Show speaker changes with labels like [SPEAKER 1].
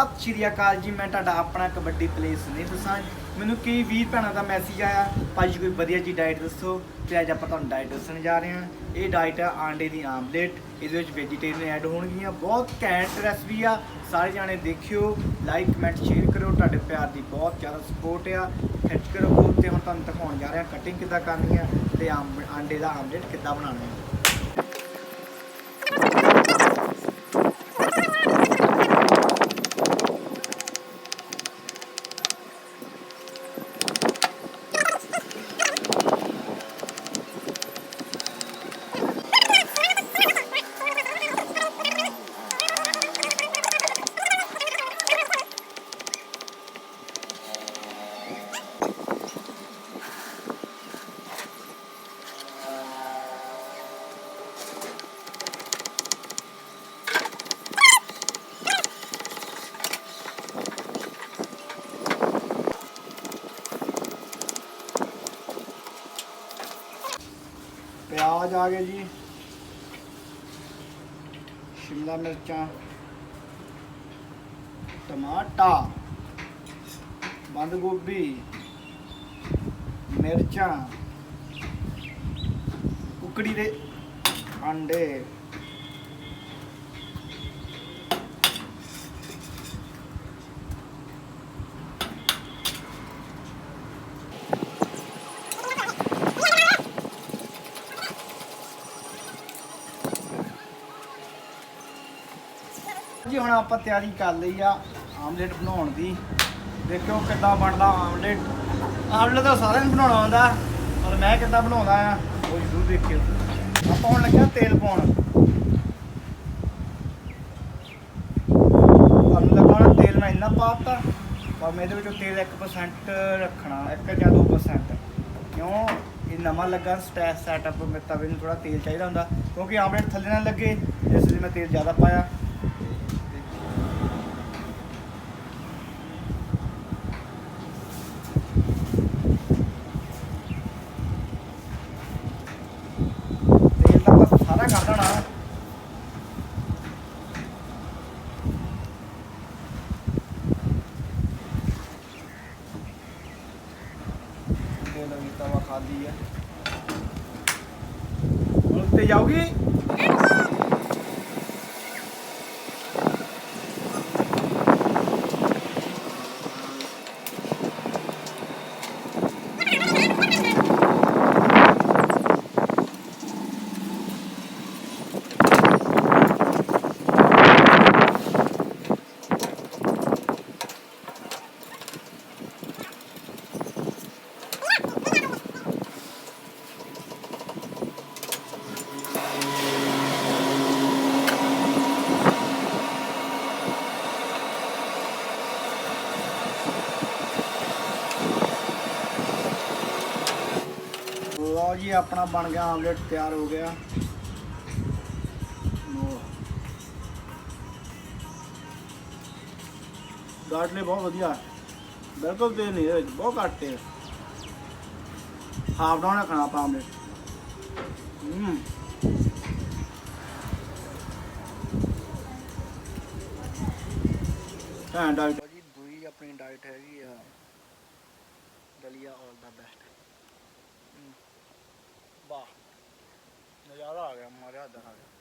[SPEAKER 1] ਸਤਿ ਸ਼੍ਰੀ ਅਕਾਲ ਜੀ, ਮੈਂ ਤੁਹਾਡਾ ਆਪਣਾ ਕਬੱਡੀ ਪਲੇਅਰ ਨੇ ਦੱਸਾਂ। ਮੈਨੂੰ ਕਈ ਵੀਰ ਭੈਣਾਂ ਦਾ ਮੈਸੇਜ ਆਇਆ, ਭਾਜੀ, ਕੋਈ ਵਧੀਆ ਜੀ ਡਾਈਟ ਦੱਸੋ? ਤੇ ਅੱਜ ਆਪਾਂ ਤੁਹਾਨੂੰ ਡਾਈਟ ਦੱਸਣ ਜਾ ਰਹੇ ਹਾਂ। ਇਹ ਡਾਈਟ ਆ ਆਂਡੇ ਦੀ ਆਮਲੇਟ ਇਹਦੇ ਵਿੱਚ ਵੈਜੀਟੇਰੀਅਨ ਐਡ ਹੋਣਗੀਆਂ। ਬਹੁਤ ਘੈਂਟ ਰੈਸਪੀ ਆ। ਸਾਰੇ ਜਾਣੇ ਦੇਖਿਓ ਲਾਈਕ ਕਮੈਂਟ ਸ਼ੇਅਰ ਕਰੋ। ਤੁਹਾਡੇ ਪਿਆਰ ਦੀ ਬਹੁਤ ਜ਼ਿਆਦਾ ਸਪੋਰਟ ਆ। ਖਿੱਚ ਕੇ ਰੱਖੋ। ਤੇ ਹੁਣ ਤੁਹਾਨੂੰ ਦਿਖਾਉਣ ਜਾ ਰਿਹਾ ਕਟਿੰਗ ਕਿੱਦਾਂ ਕਰਨੀ ਆ ਤੇ ਆਮ- ਆਂਡੇ ਦਾ ਆਮਲੇਟ ਕਿੱਦਾਂ ਬਣਾਉਣਾ ਹੈ ਪਿਆਜ਼ ਆ ਗਏ ਜੀ। ਸ਼ਿਮਲਾ ਮਿਰਚਾਂ ਟਮਾਟਾ ਬੰਦ ਗੋਭੀ ਮਿਰਚਾਂ ਕੁਕੜੀ ਦੇ ਅੰਡੇ ਜੀ, ਹੁਣ ਆਪਾਂ ਤਿਆਰੀ ਕਰ ਲਈ ਆ ਆਮਲੇਟ ਬਣਾਉਣ ਦੀ। ਦੇਖਿਓ ਕਿੱਦਾਂ ਬਣਦਾ ਆਮਲੇਟ। ਆਮਲੇਟ ਤਾਂ ਸਾਰਿਆਂ ਨੂੰ ਬਣਾਉਣਾ ਆਉਂਦਾ, ਪਰ ਮੈਂ ਕਿੱਦਾਂ ਬਣਾਉਂਦਾ ਆ, ਉਹ ਜ਼ਰੂਰ ਦੇਖਿਓ। ਆਪਾਂ ਹੁਣ ਲੱਗਿਆ ਤੇਲ ਪਾਉਣ। ਤੁਹਾਨੂੰ ਲਗਾਉਣਾ ਤੇਲ ਮੈਂ ਇੰਨਾ ਪਾਤਾ, ਪਰ ਮੈਂ ਇਹਦੇ ਵਿੱਚੋਂ ਤੇਲ 1% ਰੱਖਣਾ 1 ਜਾਂ 2% ਕਿਉਂ? ਇਹ ਨਵਾਂ ਲੱਗਾ ਸਟੈਸ ਸੈਟਅਪ ਮੇਰੇ ਤਵੇ ਨੂੰ ਥੋੜਾ ਤੇਲ ਚਾਹੀਦਾ ਹੁੰਦਾ, ਕਿਉਂਕਿ ਆਮਲੇਟ ਥੱਲੇ ਨਾ ਲੱਗੇ, ਇਸ ਲਈ ਮੈਂ ਤੇਲ ਜ਼ਿਆਦਾ ਪਾਇਆ ਤੇਲ ਤਾਂ ਆਪਾਂ ਸਾਰਾ ਕਰ ਦੇਣਾ ਤੇਲ ਵੀ ਤਵਾ ਹੁਣ ਉੱਤੇ ਜਾਊਗੀ? ਲਓ ਜੀ, ਆਪਣਾ ਬਣ ਗਿਆ ਆਮਲੇਟ ਤਿਆਰ ਹੋ ਗਿਆ। ਗਾਟਲੇ ਬਹੁਤ ਵਧੀਆ ਬਿਲਕੁਲ ਤੇ ਨਹੀਂ ਇਹਦੇ ਬਹੁਤ ਘੱਟ ਹੈ ਹਾਫ ਡਾਊਨ ਰੱਖਣਾ ਆਪਾਂ ਆਮਲੇਟ ਹੂੰ। ਹਾਂ ਡਾਈਟ ਜੀ, ਦੂਈ ਆਪਣੀ ਡਾਈਟ ਹੈਗੀ ਆ। ਦਲੀਆ ਆਲ ਦਾ ਬੈਸਟ ਵਾਹ। ਨਜ਼ਾਰਾ ਆ ਗਿਆ ਮਾਰਿਆ ਹੱਥ ਆ ਗਿਆ